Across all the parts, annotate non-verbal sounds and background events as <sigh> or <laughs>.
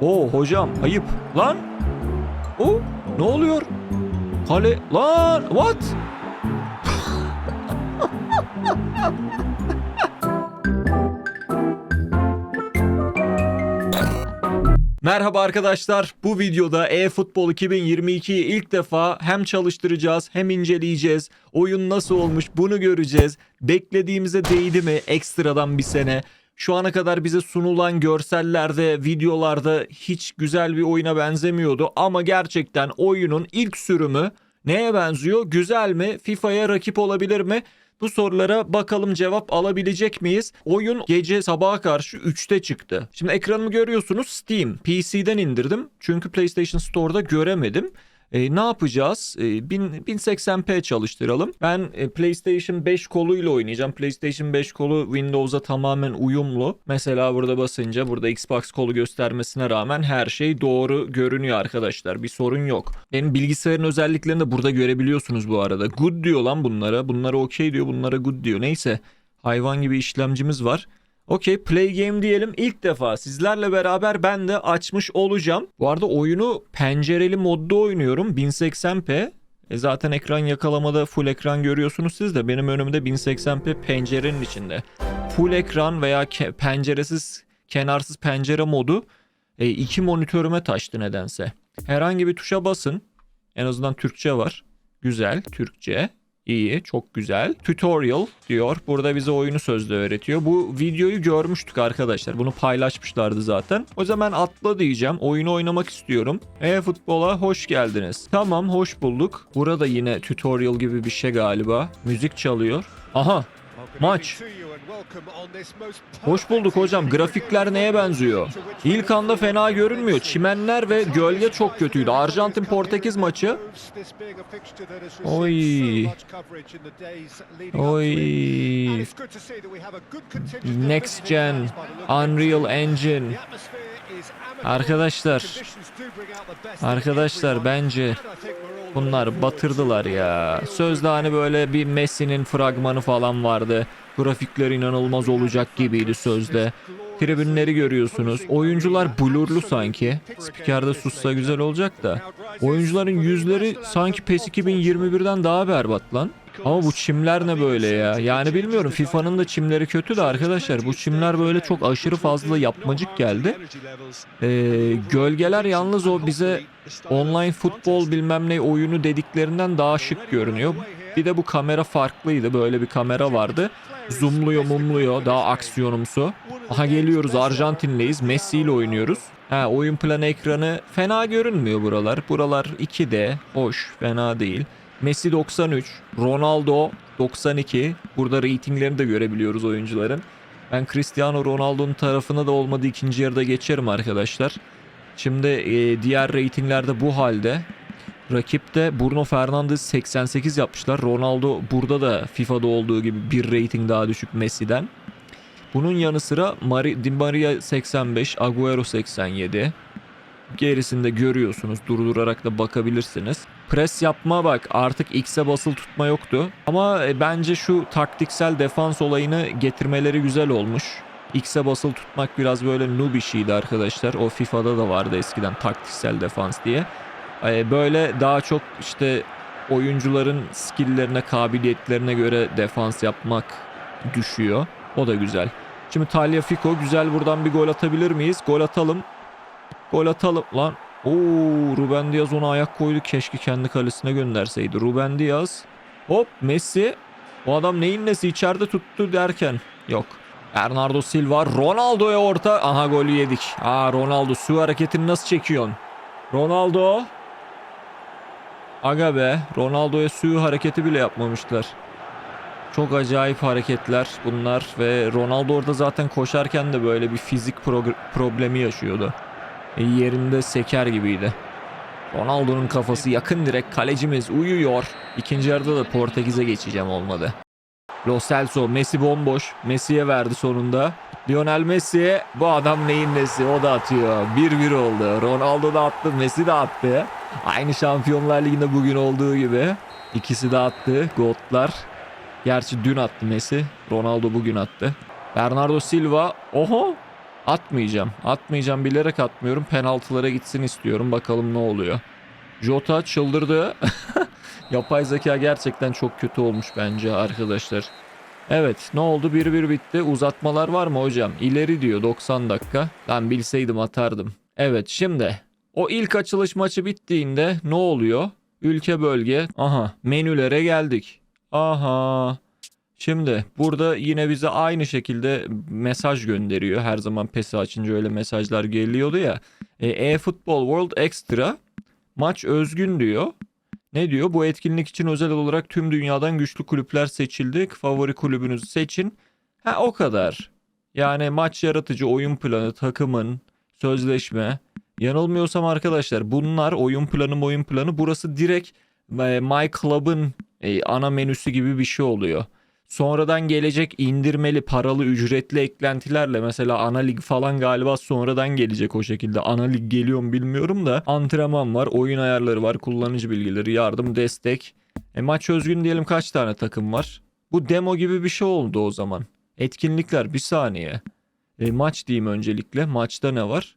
Oo hocam ayıp. Lan. O ne oluyor? Kale lan what? Merhaba arkadaşlar. Bu videoda eFootball 2022'yi ilk defa hem çalıştıracağız hem inceleyeceğiz. Oyun nasıl olmuş bunu göreceğiz. Beklediğimize değdi mi ekstradan bir sene? Şu ana kadar bize sunulan görsellerde, videolarda hiç güzel bir oyuna benzemiyordu. Ama gerçekten oyunun ilk sürümü neye benziyor? Güzel mi? FIFA'ya rakip olabilir mi? Bu sorulara bakalım cevap alabilecek miyiz? Oyun gece sabaha karşı 3'te çıktı. Şimdi ekranımı görüyorsunuz Steam. PC'den indirdim. Çünkü PlayStation Store'da göremedim. E, ne yapacağız? E, 1000 1080p çalıştıralım. Ben e, PlayStation 5 koluyla oynayacağım. PlayStation 5 kolu Windows'a tamamen uyumlu. Mesela burada basınca burada Xbox kolu göstermesine rağmen her şey doğru görünüyor arkadaşlar. Bir sorun yok. Benim bilgisayarın özelliklerini de burada görebiliyorsunuz bu arada. Good diyor lan bunlara. Bunlara okey diyor. Bunlara good diyor. Neyse. Hayvan gibi işlemcimiz var. Okey play game diyelim. İlk defa sizlerle beraber ben de açmış olacağım. Bu arada oyunu pencereli modda oynuyorum. 1080p. E zaten ekran yakalamada full ekran görüyorsunuz siz de. Benim önümde 1080p pencerenin içinde. Full ekran veya ke- penceresiz, kenarsız pencere modu e, iki monitörüme taştı nedense. Herhangi bir tuşa basın. En azından Türkçe var. Güzel, Türkçe. İyi, çok güzel. Tutorial diyor. Burada bize oyunu sözde öğretiyor. Bu videoyu görmüştük arkadaşlar. Bunu paylaşmışlardı zaten. O zaman atla diyeceğim. Oyunu oynamak istiyorum. E-futbola hoş geldiniz. Tamam, hoş bulduk. Burada yine tutorial gibi bir şey galiba. Müzik çalıyor. Aha, maç. Hoş bulduk hocam. Grafikler neye benziyor? İlk anda fena görünmüyor. Çimenler ve gölge çok kötüydü. Arjantin Portekiz maçı. Oy. Oy. Next Gen, Unreal Engine. Arkadaşlar, arkadaşlar bence bunlar batırdılar ya. Sözde hani böyle bir Messi'nin fragmanı falan vardı. Grafikler inanılmaz olacak gibiydi sözde. Tribünleri görüyorsunuz. Oyuncular blurlu sanki. Spikerde sussa güzel olacak da. Oyuncuların yüzleri sanki PES 2021'den daha berbat lan. Ama bu çimler ne böyle ya? Yani bilmiyorum FIFA'nın da çimleri kötü de arkadaşlar bu çimler böyle çok aşırı fazla yapmacık geldi. Ee, gölgeler yalnız o bize online futbol bilmem ne oyunu dediklerinden daha şık görünüyor. Bir de bu kamera farklıydı. Böyle bir kamera vardı. Zoomluyor mumluyor. Daha aksiyonumsu. Aha geliyoruz Arjantin'leyiz. Messi ile oynuyoruz. Ha oyun planı ekranı fena görünmüyor buralar. Buralar 2D. Hoş. Fena değil. Messi 93. Ronaldo 92. Burada reytinglerini de görebiliyoruz oyuncuların. Ben Cristiano Ronaldo'nun tarafına da olmadı ikinci yarıda geçerim arkadaşlar. Şimdi e, diğer reytinglerde bu halde. Rakipte Bruno Fernandes 88 yapmışlar. Ronaldo burada da FIFA'da olduğu gibi bir rating daha düşük Messi'den. Bunun yanı sıra Mari, Di Maria 85, Agüero 87. Gerisinde görüyorsunuz. Durdurarak da bakabilirsiniz. Pres yapma bak artık X'e basılı tutma yoktu. Ama e, bence şu taktiksel defans olayını getirmeleri güzel olmuş. X'e basılı tutmak biraz böyle noob işiydi arkadaşlar. O FIFA'da da vardı eskiden taktiksel defans diye. Ee, Böyle daha çok işte oyuncuların skilllerine, kabiliyetlerine göre defans yapmak düşüyor. O da güzel. Şimdi Tagliafico güzel buradan bir gol atabilir miyiz? Gol atalım. Gol atalım. Lan Oo, Ruben Diaz ona ayak koydu. Keşke kendi kalesine gönderseydi. Ruben Diaz. Hop Messi. O adam neyin nesi içeride tuttu derken. Yok. Bernardo Silva. Ronaldo'ya orta. Aha golü yedik. Aa Ronaldo su hareketini nasıl çekiyorsun? Ronaldo. Aga be. Ronaldo'ya suyu hareketi bile yapmamışlar. Çok acayip hareketler bunlar ve Ronaldo orada zaten koşarken de böyle bir fizik problemi yaşıyordu. E, yerinde seker gibiydi. Ronaldo'nun kafası yakın direkt kalecimiz uyuyor. İkinci yarıda da Portekiz'e geçeceğim olmadı. Lo Celso Messi bomboş. Messi'ye verdi sonunda. Lionel Messi bu adam neyin nesi o da atıyor. 1-1 oldu. Ronaldo da attı Messi de attı. Aynı Şampiyonlar Ligi'nde bugün olduğu gibi. İkisi de attı. Goldlar. Gerçi dün attı Messi. Ronaldo bugün attı. Bernardo Silva. Oho. Atmayacağım. Atmayacağım bilerek atmıyorum. Penaltılara gitsin istiyorum. Bakalım ne oluyor. Jota çıldırdı. <laughs> Yapay zeka gerçekten çok kötü olmuş bence arkadaşlar. Evet ne oldu 1-1 bitti. Uzatmalar var mı hocam? İleri diyor 90 dakika. Ben bilseydim atardım. Evet şimdi o ilk açılış maçı bittiğinde ne oluyor? Ülke bölge. Aha menülere geldik. Aha. Şimdi burada yine bize aynı şekilde mesaj gönderiyor. Her zaman PES'i açınca öyle mesajlar geliyordu ya. E, E-Football World Extra maç özgün diyor. Ne diyor? Bu etkinlik için özel olarak tüm dünyadan güçlü kulüpler seçildi. Favori kulübünüzü seçin. Ha o kadar. Yani maç yaratıcı, oyun planı, takımın, sözleşme. Yanılmıyorsam arkadaşlar bunlar oyun planı oyun planı. Burası direkt e, My Club'ın e, ana menüsü gibi bir şey oluyor. Sonradan gelecek indirmeli paralı ücretli eklentilerle mesela ana lig falan galiba sonradan gelecek o şekilde. Ana lig geliyor mu bilmiyorum da antrenman var, oyun ayarları var, kullanıcı bilgileri, yardım, destek. E maç özgün diyelim kaç tane takım var? Bu demo gibi bir şey oldu o zaman. Etkinlikler bir saniye. E, maç diyeyim öncelikle. Maçta ne var?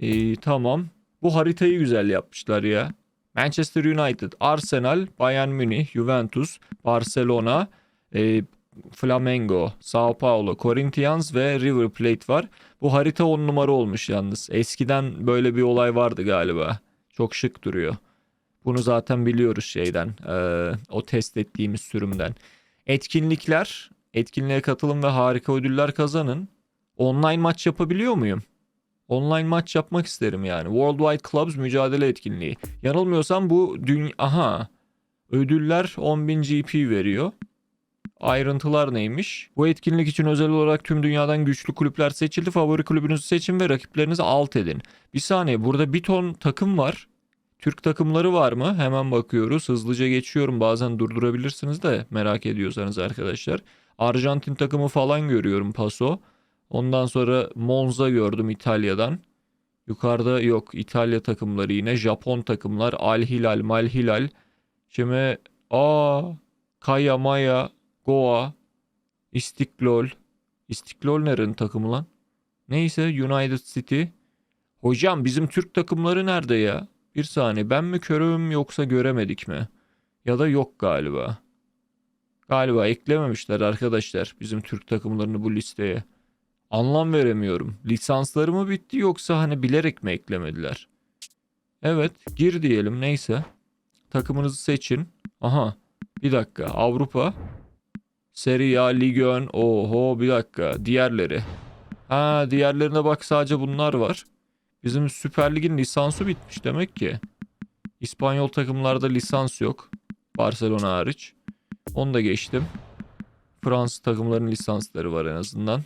E, tamam. Bu haritayı güzel yapmışlar ya. Manchester United, Arsenal, Bayern Münih, Juventus, Barcelona, e, Flamengo, Sao Paulo, Corinthians ve River Plate var. Bu harita 10 numara olmuş yalnız. Eskiden böyle bir olay vardı galiba. Çok şık duruyor. Bunu zaten biliyoruz şeyden. e, o test ettiğimiz sürümden. Etkinlikler, etkinliğe katılın ve harika ödüller kazanın. Online maç yapabiliyor muyum? Online maç yapmak isterim yani. Worldwide Clubs mücadele etkinliği. Yanılmıyorsam bu dünya... Aha. Ödüller 10.000 GP veriyor. Ayrıntılar neymiş? Bu etkinlik için özel olarak tüm dünyadan güçlü kulüpler seçildi. Favori kulübünüzü seçin ve rakiplerinizi alt edin. Bir saniye burada bir ton takım var. Türk takımları var mı? Hemen bakıyoruz. Hızlıca geçiyorum. Bazen durdurabilirsiniz de merak ediyorsanız arkadaşlar. Arjantin takımı falan görüyorum Paso. Ondan sonra Monza gördüm İtalya'dan. Yukarıda yok İtalya takımları yine. Japon takımlar. Al Hilal, Mal Hilal. Şimdi aa Kaya Maya, Goa, İstiklol. İstiklol nerenin takımı lan? Neyse United City. Hocam bizim Türk takımları nerede ya? Bir saniye ben mi körüm yoksa göremedik mi? Ya da yok galiba. Galiba eklememişler arkadaşlar bizim Türk takımlarını bu listeye. Anlam veremiyorum. Lisansları mı bitti yoksa hani bilerek mi eklemediler? Evet gir diyelim neyse. Takımınızı seçin. Aha bir dakika Avrupa. Serie A, Ligue 1. Oho bir dakika. Diğerleri. Ha diğerlerine bak sadece bunlar var. Bizim Süper Lig'in lisansı bitmiş demek ki. İspanyol takımlarda lisans yok. Barcelona hariç. Onu da geçtim. Fransız takımların lisansları var en azından.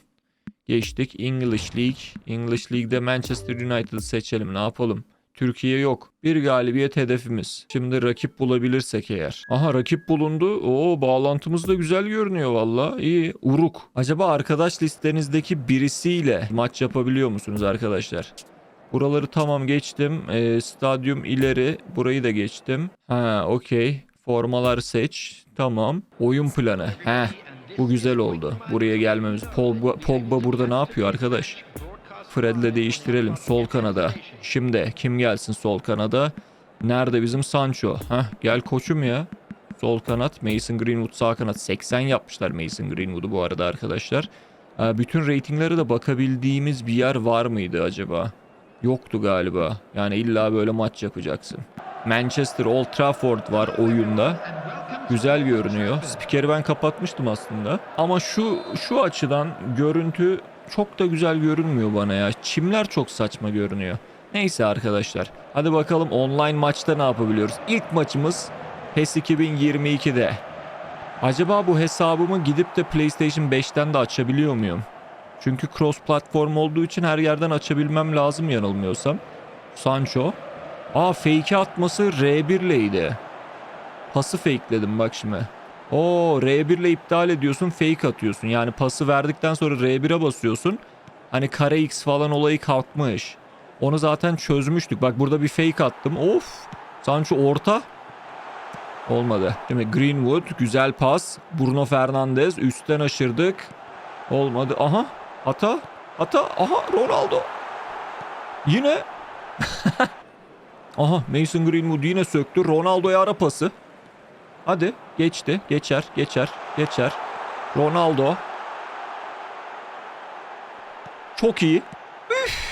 Geçtik. English League. English League'de Manchester United'ı seçelim. Ne yapalım? Türkiye yok. Bir galibiyet hedefimiz. Şimdi rakip bulabilirsek eğer. Aha rakip bulundu. Oo bağlantımız da güzel görünüyor valla. İyi. Uruk. Acaba arkadaş listenizdeki birisiyle maç yapabiliyor musunuz arkadaşlar? Buraları tamam geçtim. Ee, stadyum ileri. Burayı da geçtim. Ha okey. Formalar seç. Tamam. Oyun planı. Heh. Bu güzel oldu. Buraya gelmemiz. Pogba, Pogba burada ne yapıyor arkadaş? Fred'le değiştirelim. Sol kanada. Şimdi kim gelsin sol kanada? Nerede bizim Sancho? Heh, gel koçum ya. Sol kanat Mason Greenwood sağ kanat 80 yapmışlar Mason Greenwood'u bu arada arkadaşlar. Ee, bütün reytinglere de bakabildiğimiz bir yer var mıydı acaba? Yoktu galiba. Yani illa böyle maç yapacaksın. Manchester Old Trafford var oyunda. Güzel görünüyor. Spikeri ben kapatmıştım aslında. Ama şu şu açıdan görüntü çok da güzel görünmüyor bana ya. Çimler çok saçma görünüyor. Neyse arkadaşlar. Hadi bakalım online maçta ne yapabiliyoruz? İlk maçımız PES 2022'de. Acaba bu hesabımı gidip de PlayStation 5'ten de açabiliyor muyum? Çünkü cross platform olduğu için her yerden açabilmem lazım yanılmıyorsam. Sancho. Aa fake atması R1'leydi. Pası fakeledim bak şimdi. Oo R1 ile iptal ediyorsun fake atıyorsun. Yani pası verdikten sonra R1'e basıyorsun. Hani kare X falan olayı kalkmış. Onu zaten çözmüştük. Bak burada bir fake attım. Of. Sancho orta. Olmadı. Şimdi Greenwood güzel pas. Bruno Fernandes üstten aşırdık. Olmadı. Aha hata. Hata. Aha Ronaldo. Yine. <laughs> Aha Mason Greenwood yine söktü. Ronaldo'ya ara pası. Hadi geçti. Geçer. Geçer. Geçer. Ronaldo. Çok iyi. Üf!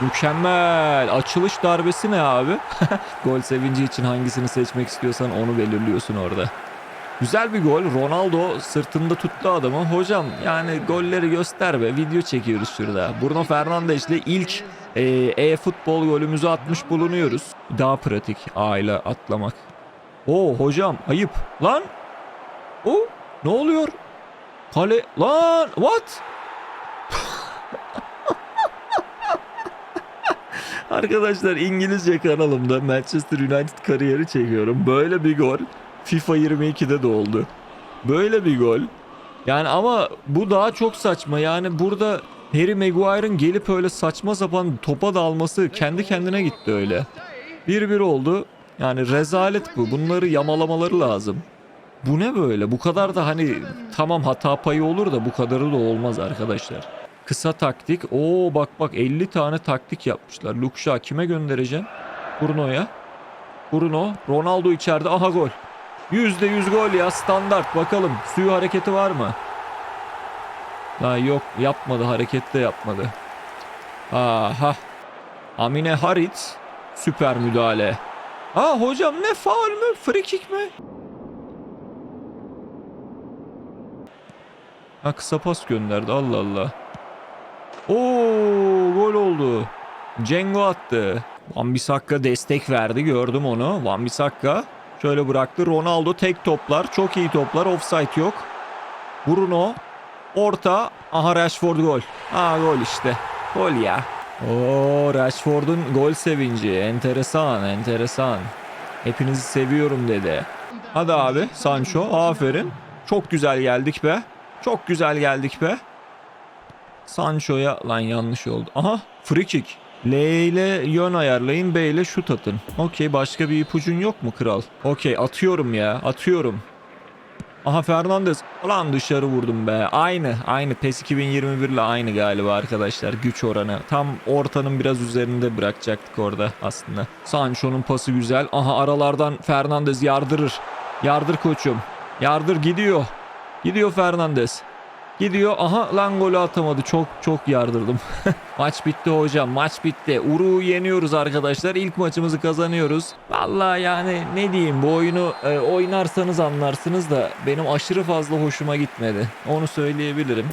Mükemmel. Açılış darbesi ne abi? <laughs> gol sevinci için hangisini seçmek istiyorsan onu belirliyorsun orada. Güzel bir gol. Ronaldo sırtında tuttu adamı. Hocam yani golleri göster be. Video çekiyoruz şurada. Bruno Fernandes ile ilk e, e-futbol golümüzü atmış bulunuyoruz. Daha pratik A ile atlamak. Oo hocam ayıp. Lan. O ne oluyor? Kale lan what? <laughs> Arkadaşlar İngilizce kanalımda Manchester United kariyeri çekiyorum. Böyle bir gol FIFA 22'de de oldu. Böyle bir gol. Yani ama bu daha çok saçma. Yani burada Harry Maguire'ın gelip öyle saçma sapan topa dalması kendi kendine gitti öyle. 1-1 oldu. Yani rezalet bu. Bunları yamalamaları lazım. Bu ne böyle? Bu kadar da hani tamam hata payı olur da bu kadarı da olmaz arkadaşlar. Kısa taktik. Oo bak bak 50 tane taktik yapmışlar. Lukşa kime göndereceğim? Bruno'ya. Bruno. Ronaldo içeride. Aha gol. %100 gol ya standart. Bakalım suyu hareketi var mı? Ha yok yapmadı hareket de yapmadı. Aha. Amine Harit. Süper müdahale. Ha hocam ne faul mü? Free mi? Ha kısa pas gönderdi Allah Allah. Oo gol oldu. Cengo attı. Van Bissaka destek verdi gördüm onu. Van Bissaka şöyle bıraktı. Ronaldo tek toplar. Çok iyi toplar. Offside yok. Bruno orta. Aha Rashford gol. Ha gol işte. Gol ya. Oo Rashford'un gol sevinci. Enteresan enteresan. Hepinizi seviyorum dedi. Hadi abi Sancho aferin. Çok güzel geldik be. Çok güzel geldik be. Sancho'ya lan yanlış oldu. Aha free kick. L ile yön ayarlayın B ile şut atın. Okey başka bir ipucun yok mu kral? Okey atıyorum ya atıyorum. Aha Fernandez. Lan dışarı vurdum be. Aynı aynı PES 2021 ile aynı galiba arkadaşlar güç oranı. Tam ortanın biraz üzerinde bırakacaktık orada aslında. Sancho'nun pası güzel. Aha aralardan Fernandez yardırır. Yardır koçum. Yardır gidiyor. Gidiyor Fernandez. Gidiyor. Aha lan golü atamadı. Çok çok yardırdım. <laughs> Maç bitti hocam. Maç bitti. Uru'yu yeniyoruz arkadaşlar. İlk maçımızı kazanıyoruz. Vallahi yani ne diyeyim bu oyunu e, oynarsanız anlarsınız da benim aşırı fazla hoşuma gitmedi. Onu söyleyebilirim.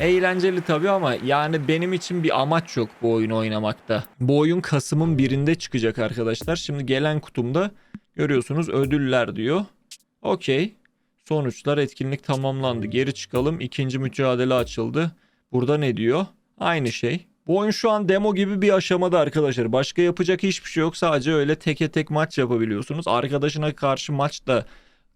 Eğlenceli tabii ama yani benim için bir amaç yok bu oyunu oynamakta. Bu oyun Kasım'ın birinde çıkacak arkadaşlar. Şimdi gelen kutumda görüyorsunuz ödüller diyor. Okey. Sonuçlar etkinlik tamamlandı. Geri çıkalım. İkinci mücadele açıldı. Burada ne diyor? Aynı şey. Bu oyun şu an demo gibi bir aşamada arkadaşlar. Başka yapacak hiçbir şey yok. Sadece öyle teke tek maç yapabiliyorsunuz. Arkadaşına karşı maç da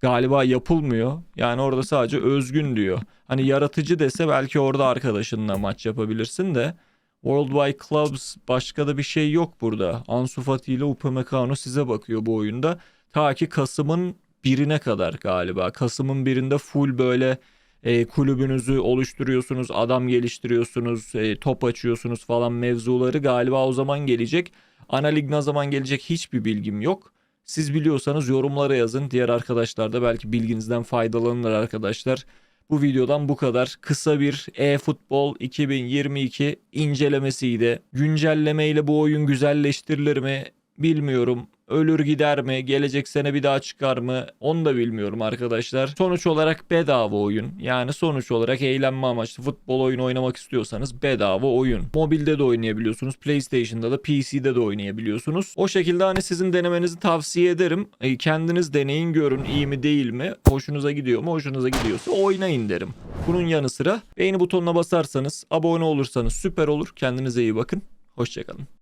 galiba yapılmıyor. Yani orada sadece özgün diyor. Hani yaratıcı dese belki orada arkadaşınla maç yapabilirsin de. Worldwide Clubs başka da bir şey yok burada. Ansu Fati ile Upamecano size bakıyor bu oyunda. Ta ki Kasım'ın birine kadar galiba. Kasım'ın birinde full böyle e, kulübünüzü oluşturuyorsunuz, adam geliştiriyorsunuz, e, top açıyorsunuz falan mevzuları galiba o zaman gelecek. Ana lig ne zaman gelecek hiçbir bilgim yok. Siz biliyorsanız yorumlara yazın. Diğer arkadaşlar da belki bilginizden faydalanırlar arkadaşlar. Bu videodan bu kadar. Kısa bir e-futbol 2022 incelemesiydi. Güncellemeyle bu oyun güzelleştirilir mi bilmiyorum. Ölür gider mi? Gelecek sene bir daha çıkar mı? Onu da bilmiyorum arkadaşlar. Sonuç olarak bedava oyun. Yani sonuç olarak eğlenme amaçlı futbol oyunu oynamak istiyorsanız bedava oyun. Mobilde de oynayabiliyorsunuz. PlayStation'da da PC'de de oynayabiliyorsunuz. O şekilde hani sizin denemenizi tavsiye ederim. E, kendiniz deneyin görün iyi mi değil mi? Hoşunuza gidiyor mu? Hoşunuza gidiyorsa oynayın derim. Bunun yanı sıra beğeni butonuna basarsanız, abone olursanız süper olur. Kendinize iyi bakın. Hoşçakalın.